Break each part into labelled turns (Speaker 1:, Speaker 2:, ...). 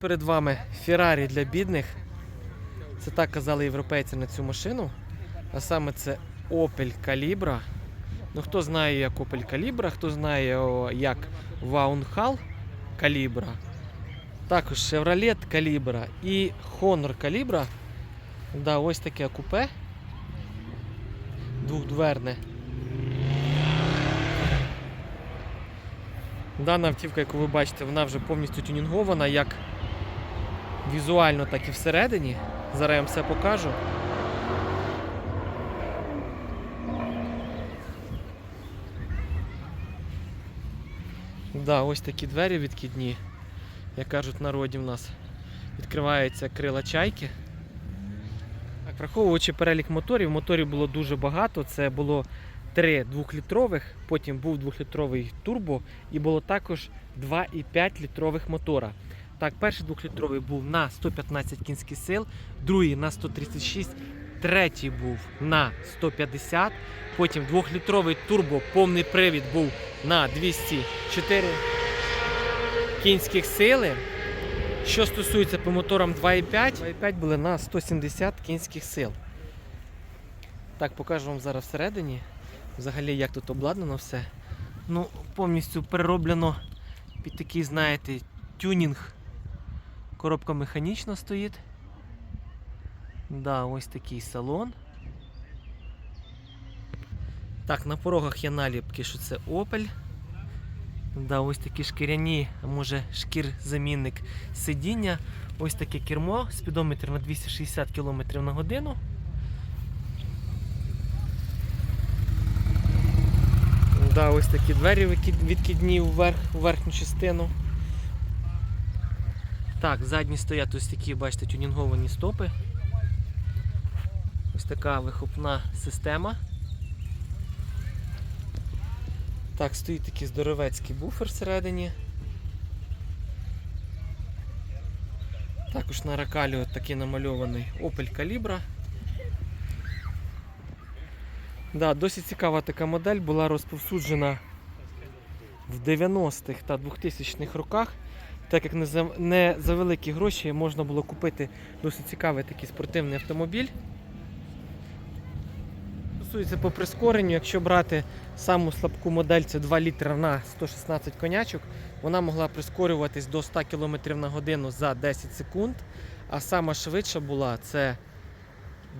Speaker 1: Перед вами Феррарі для бідних. Це так казали європейці на цю машину. А саме це Opel Calibra. Ну, хто знає, як Opel Calibra, хто знає, як Vaunhal Calibra. Також Chevrolet Calibra і Honor Calibra. Да, ось таке купе. Двохдверне. Дана автівка, яку ви бачите, вона вже повністю тюнінгована як візуально, так і всередині. Зараз я вам все покажу. Да, ось такі двері відкидні, як кажуть в народі в нас. Відкриваються крила чайки. Так, враховуючи перелік моторів, моторів було дуже багато. Це було три двохлітрових, потім був двохлітровий турбо і було також 2,5 літрових мотора. Так, перший двохлітровий був на 115 кінських сил, другий на 136, третій був на 150, потім двохлітровий турбо, повний привід був на 204 кінських сили. Що стосується по моторам 2,5, 2,5 були на 170 кінських сил. Так, покажу вам зараз всередині. Взагалі, як тут обладнано все. Ну, повністю перероблено під такий, знаєте, тюнінг. Коробка механічна стоїть. Да, ось такий салон. Так, на порогах є наліпки, що це Opel. Да, ось такі шкіряні, а може шкір-замінник сидіння. Ось таке кермо, спідометр на 260 км на годину. Да, ось такі двері відкидні вверх, у верхню частину. Так, задні стоять ось такі, бачите, тюнінговані стопи. Ось така вихопна система. Так, стоїть такий здоровецький буфер всередині. Також на ракалі от такий намальований Opel Calibra. Да, досить цікава така модель була розповсюджена в 90-х та 2000-х роках, так як не за, не за великі гроші можна було купити досить цікавий такий спортивний автомобіль. Стосується по прискоренню, якщо брати саму слабку модель, це 2 літра на 116 конячок, вона могла прискорюватись до 100 км на годину за 10 секунд. А сама швидша була це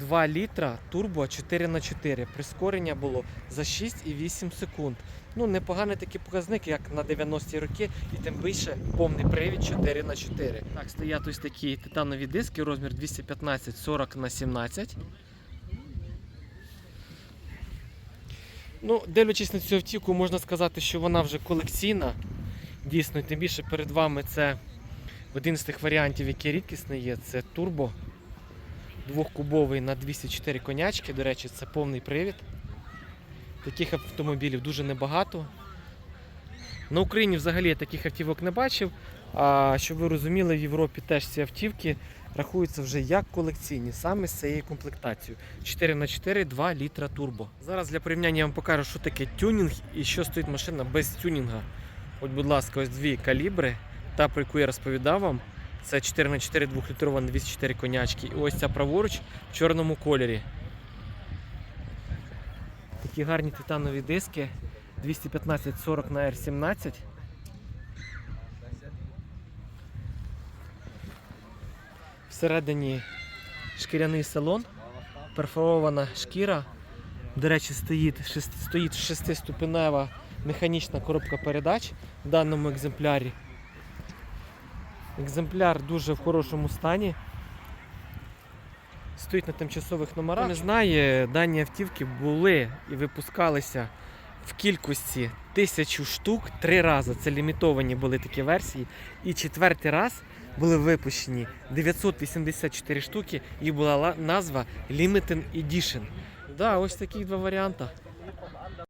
Speaker 1: 2 літра турбо 4х4. Прискорення було за 6,8 секунд. Ну, непоганий такий показник, як на 90-ті роки, і тим більше повний привід 4х4. Так, стоять ось такі титанові диски, розмір 215 40 на 17. Ну, дивлячись на цю автівку, можна сказати, що вона вже колекційна. Дійсно, тим більше перед вами це один з тих варіантів, який рідкісний є, це турбо. Двохкубовий на 204 конячки. До речі, це повний привід. Таких автомобілів дуже небагато. На Україні взагалі я таких автівок не бачив. А щоб ви розуміли, в Європі теж ці автівки рахуються вже як колекційні, саме з цією комплектацією. 4х4, 2 літра турбо. Зараз для порівняння я вам покажу, що таке тюнінг і що стоїть машина без тюнінга. От, будь ласка, ось дві калібри, та про яку я розповідав вам. Це 4х4 2-літрова на 204 конячки. І ось ця праворуч в чорному кольорі. Такі гарні титанові диски 215-40 на R17. Всередині шкіряний салон, перфорована шкіра. До речі, стоїть, шест- стоїть шестиступенева механічна коробка передач в даному екземплярі. Екземпляр дуже в хорошому стані. Стоїть на тимчасових номерах. Хто не знає, дані автівки були і випускалися в кількості тисячу штук три рази. Це лімітовані були такі версії. І четвертий раз були випущені 984 штуки, і була назва Limited Edition. Да, ось такі два варіанти.